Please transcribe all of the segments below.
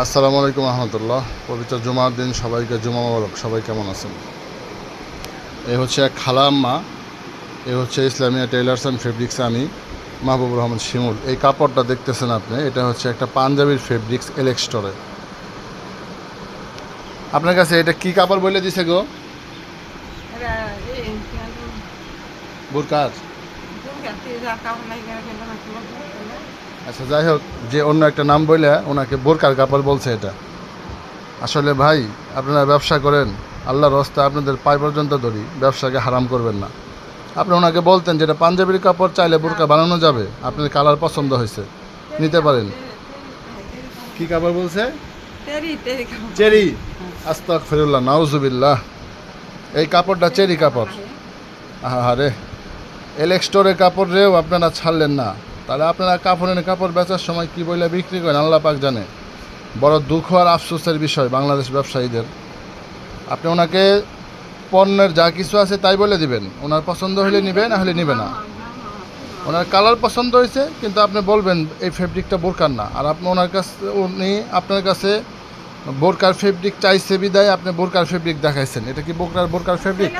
আসসালামু আলাইকুম রহমতুল্লাহ পবিত্র জুমার দিন সবাইকে জুমা মোবারক। সবাই কেমন আছেন? এ হচ্ছে এক খালা আম্মা এ হচ্ছে ইসলামিয়া টেইলার্স অ্যান্ড ফেব্রিক্স আমি মাহবুবুর রহমান শিমুল। এই কাপড়টা দেখতেছেন আপনি এটা হচ্ছে একটা পাঞ্জাবির ফেব্রিক্স এলেক্স স্টোরে আপনার কাছে এটা কি কাপড় বলে দিছে গো? Era, আচ্ছা যাই হোক যে অন্য একটা নাম বলে ওনাকে বোরকার কাপড় বলছে এটা। আসলে ভাই আপনারা ব্যবসা করেন আল্লাহর রস্তে আপনাদের পায় পর্যন্ত ধরি ব্যবসাকে হারাম করবেন না। আপনি ওনাকে বলতেন যেটা পাঞ্জাবির কাপড় চাইলে বোরকা বানানো যাবে আপনার কালার পছন্দ হয়েছে নিতে পারেন। কি কাপড় বলছে. চেরি আস্তাক ফিরুল্লাহ নাউজুবিল্লাহ। এই কাপড়টা চেরি কাপড়। আহারে এলেক স্টোরের কাপড় রেও আপনারা ছাড়লেন না। তাহলে আপনারা কাপড়ের কাপড় বেচার সময় কি বলে বিক্রি করেন? আল্লাহ পাক জানে। বড় দুঃখ আর আফসোসের বিষয় বাংলাদেশ ব্যবসায়ীদের। আপনি ওনাকে পণ্যের যা কিছু আছে তাই বলে দিবেন। ওনার পছন্দ হলে নিবে, না হলে নিবে না। ওনার কালার পছন্দ হয়েছে, কিন্তু আপনি বলবেন, এই ফেব্রিকটা বোরকার না। আর আপনি ওনার কাছে, উনি আপনার কাছে বোরকার ফেব্রিক চাইছে বিদায়, আপনি বোরকার ফেব্রিক দেখাইছেন। এটা কি বোরকার বোরকার ফেব্রিক?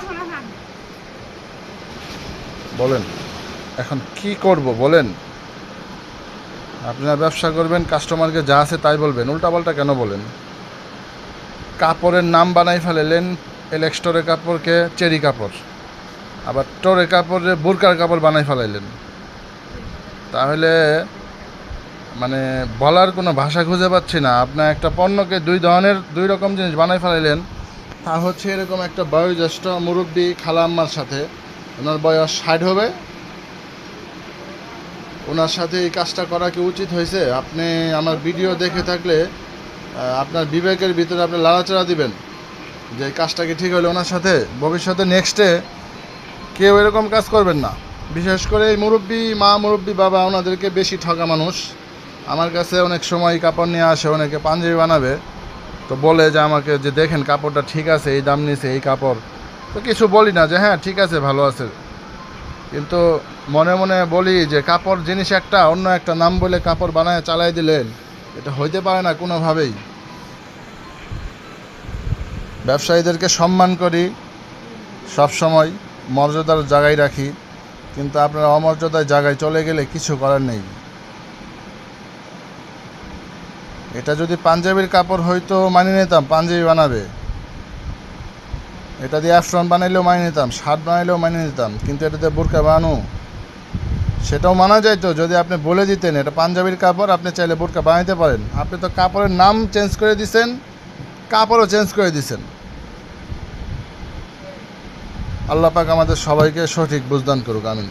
বলেন, এখন কি করব বলেন? আপনারা ব্যবসা করবেন কাস্টমারকে যা আছে তাই বলবেন। উল্টাপাল্টা কেন বলেন? কাপড়ের নাম বানাই ফেলেলেন এলেক্সটোরের কাপড়কে চেরি কাপড়। আবার টোরে কাপড়ে বুরকার কাপড় বানাই ফেলাইলেন। তাহলে মানে বলার কোনো ভাষা খুঁজে পাচ্ছি না। আপনার একটা পণ্যকে দুই ধরনের, দুই রকম জিনিস বানাই ফেলাইলেন। তা হচ্ছে এরকম একটা বয়োজ্যেষ্ঠ মুরব্বী খালাম্মার সাথে। ওনার বয়স ষাট হবে। ওনার সাথে এই কাজটা করা কি উচিত হয়েছে? আপনি আমার ভিডিও দেখে থাকলে আপনার বিবেকের ভিতরে আপনি লাড়াচাড়া দিবেন যে কাজটা কি ঠিক হলো ওনার সাথে? ভবিষ্যতে নেক্সটে কেউ এরকম কাজ করবেন না। বিশেষ করে এই মুরব্বী, মা মুরব্বী, বাবা ওনাদেরকে বেশি ঠকা মানুষ। আমার কাছে অনেক সময় কাপড় নিয়ে আসে, অনেকে পাঞ্জাবি বানাবে। তো বলে যে আমাকে যে দেখেন কাপড়টা ঠিক আছে, এই দাম নিছে এই কাপড়। তো কিছু বলি না যে হ্যাঁ ঠিক আছে, ভালো আছে। কিন্তু মনে মনে বলি যে কাপড় জিনিস একটা, অন্য একটা নাম বলে কাপড় বানায়, চালাই দিলেন এটা হইতে পারে না কোনোভাবেই। ব্যবসায়ীদেরকে সম্মান করি সব সময় মর্যাদার জায়গায় রাখি, কিন্তু আপনারা অমর্যাদার জায়গায় চলে গেলে কিছু করার নেই। এটা যদি পাঞ্জাবির কাপড় হয়তো মানিয়ে নিতাম, পাঞ্জাবি বানাবে। এটা দিয়ে অ্যাফ্রন বানাইলেও মানিয়ে নিতাম, শার্ট বানাইলেও মানিয়ে নিতাম, কিন্তু এটা দিয়ে বোরকা বানানো। সেটাও মানা যাইতো, যদি আপনি বলে দিতেন, এটা পাঞ্জাবির কাপড়, আপনি চাইলে বোরকা বানাইতে পারেন। আপনি তো কাপড়ের নাম চেঞ্জ করে দিছেন, কাপড়ও চেঞ্জ করে দিছেন। আল্লাহ পাক আমাদের সবাইকে সঠিক বুঝদান করুক, আমিন।